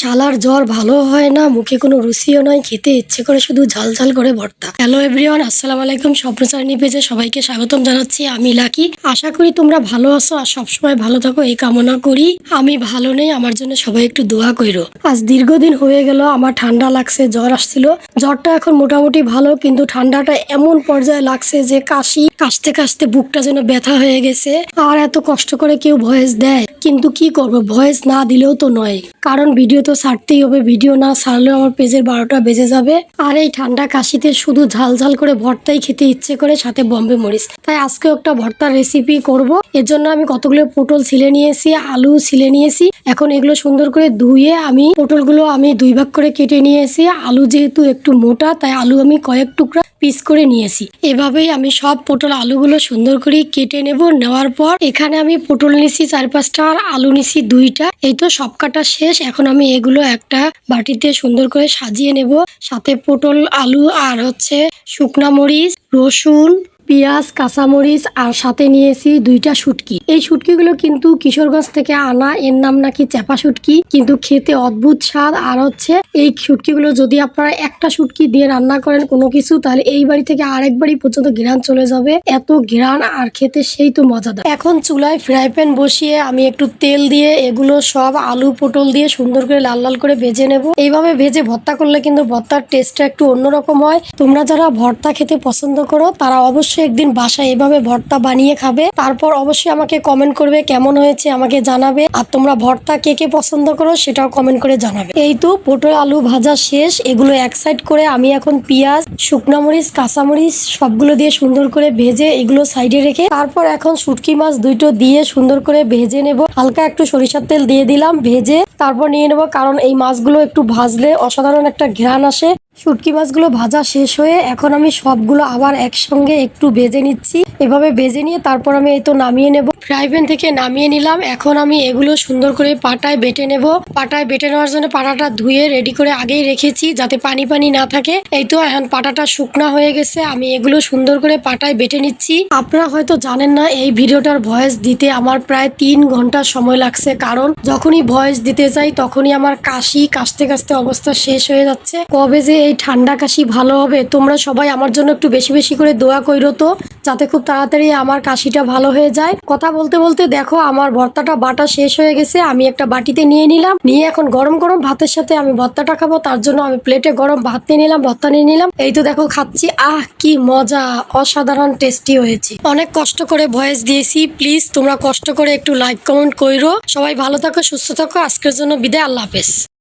শালার জ্বর ভালো হয় না, মুখে কোনো রুচিও নয় খেতে ইচ্ছে করে শুধু ঝাল ঝাল করে ভর্তা। হ্যালো এভরিওয়ান আসসালামু আলাইকুম স্বপ্নচারিণী পেজে সবাইকে স্বাগতম জানাচ্ছি, আমি লাকি। আশা করি তোমরা ভালো আছো আর সবসময় ভালো থাকো, এই কামনা করি। আমি ভালো নেই, আমার জন্য সবাই একটু দোয়া কইরো আজ দীর্ঘদিন হয়ে গেল, আমার ঠান্ডা লাগছে, জ্বর আসছিল। জ্বরটা এখন মোটামুটি ভালো, কিন্তু ঠান্ডাটা এমন পর্যায়ে লাগছে যে কাশি, কাশতে কাশতে বুকটা যেন ব্যথা হয়ে গেছে। আর এত কষ্ট করে কেউ ভয়েস দেয়, কিন্তু কি করব? ভয়েস না দিলেও তো নয়। কারণ ভিডিও তো সারতেই হবে ভিডিও না সারলেও আমার পেজের বারোটা বেজে যাবে। আর এই ঠান্ডা কাশিতে শুধু ঝাল ঝাল করে ভর্তাই খেতে ইচ্ছে করে সাথে বম্বে মরিচ। তাই আজকেও একটা ভর্তার রেসিপি করব। এর জন্য আমি কতগুলো পটল ছিলে নিয়েছি, আলু ছিলে নিয়েছি। এখন এগুলো সুন্দর করে ধুয়ে আমি পটলগুলো আমি দুই ভাগ করে কেটে নিয়েছি। আলু যেহেতু একটু মোটা, তাই আলু আমি কয়েক টুকরা পিস করে নিয়েছি। এভাবেই আমি সব পটল আলুগুলো সুন্দর করে কেটে নেব। নেওয়ার পর এখানে আমি পটল নিছি চার পাঁচটা আর আলু নিছি দুইটা। এই তো সব কাটা শেষ। এখন আমি এগুলো একটা বাটিতে সুন্দর করে সাজিয়ে নেব। সাথে পটল, আলু আর হচ্ছে শুকনা মরিচ, রসুন পেঁয়াজ, কাঁচামরিচ আর সাথে নিয়েছি দুইটা শুটকি। এই শুটকিগুলো কিন্তু কিশোরগঞ্জ থেকে আনা, এর নাম নাকি চাপা শুটকি, কিন্তু খেতে অদ্ভুত স্বাদ। আর হচ্ছে, এই শুটকিগুলো যদি আপনারা একটা শুটকি দিয়ে রান্না করেন কোনো কিছু, তাহলে এই বাড়ি থেকে আরেক বাড়ি পর্যন্ত ঘেরান চলে যাবে। এত ঘেরান আর খেতে সেই তো মজাদার। এখন চুলায় ফ্রাই প্যান বসিয়ে আমি একটু তেল দিয়ে এগুলো সব আলু পটল দিয়ে সুন্দর করে লাল লাল করে ভেজে নেব। এইভাবে ভেজে ভর্তা করলে কিন্তু ভর্তার টেস্টটা একটু অন্যরকম হয়। তোমরা যারা ভর্তা খেতে পছন্দ করো, তারা অবশ্যই একদিন বাসায় এভাবে ভর্তা বানিয়ে খাবে। তারপর অবশ্যই আমাকে কমেন্ট করবে কেমন হয়েছে আমাকে জানাবে। আর তোমরা ভর্তা কে কে পছন্দ করো সেটাও কমেন্ট করে জানাবে। এই তো পটল আলু ভাজা শেষ। এগুলো এক সাইড করে আমি এখন পেঁয়াজ, শুকনা মরিচ কাঁচামরিচ সবগুলো দিয়ে সুন্দর করে ভেজে এগুলো সাইডে রেখে তারপর এখন শুটকি মাছ দুইটো দিয়ে সুন্দর করে ভেজে নেব। হালকা একটু সরিষার তেল দিয়ে দিলাম ভেজে তারপর নিয়ে নেব। কারণ এই মাছগুলো একটু ভাজলে অসাধারণ একটা ঘ্রাণ আসে। শুটকি মাছগুলো ভাজা শেষ হয়ে এখন আমি সবগুলো আবার একসঙ্গে একটু ভেজে নিচ্ছি। এভাবে ভেজে নিয়ে তারপর আমি এই তো নামিয়ে নেব। ফ্রাই প্যান থেকে নামিয়ে নিলাম। এখন আমি এগুলো সুন্দর করে পাটায় বেটে নেব। পাটায় বেটে নেওয়ার জন্য পাটাটা ধুয়ে রেডি করে আগেই রেখেছি যাতে পানি পানি না থাকে। এই তো এখন পাটাটা শুকনা হয়ে গেছে। আমি এগুলো সুন্দর করে পাটায় বেটে নিচ্ছি। আপনারা হয়তো জানেন না, এই ভিডিওটার ভয়েস দিতে আমার প্রায় তিন ঘণ্টা সময় লাগছে। কারণ যখনই ভয়েস দিতে যাই, তখনই আমার কাশি কাশতে কাশতে অবস্থা শেষ হয়ে যাচ্ছে। কবে যে এই ঠান্ডা কাশি ভালো হবে? তোমরা সবাই আমার জন্য একটু বেশি বেশি করে দোয়া কইরো তো, যাতে খুব তাড়াতাড়ি আমার কাশিটা ভালো হয়ে যায়। কথা বলতে বলতে দেখো, আমার ভর্তাটা বাটা শেষ হয়ে গেছে। আমি একটা বাটিতে নিয়ে নিলাম। নিয়ে এখন গরম গরম ভাতের সাথে আমি ভর্তাটা খাব। তার জন্য আমি প্লেটে গরম ভাত নিয়ে নিলাম, ভর্তা নিয়ে নিলাম। এই তো দেখো, খাচ্ছি। আহ, কি মজা! অসাধারণ টেস্টি হয়েছে। অনেক কষ্ট করে ভয়েস দিয়েছি। প্লিজ, তোমরা কষ্ট করে একটু লাইক কমেন্ট কইরো। সবাই ভালো থাকো, সুস্থ থাকো। আজকের জন্য বিদায়। আল্লাহ হাফেজ।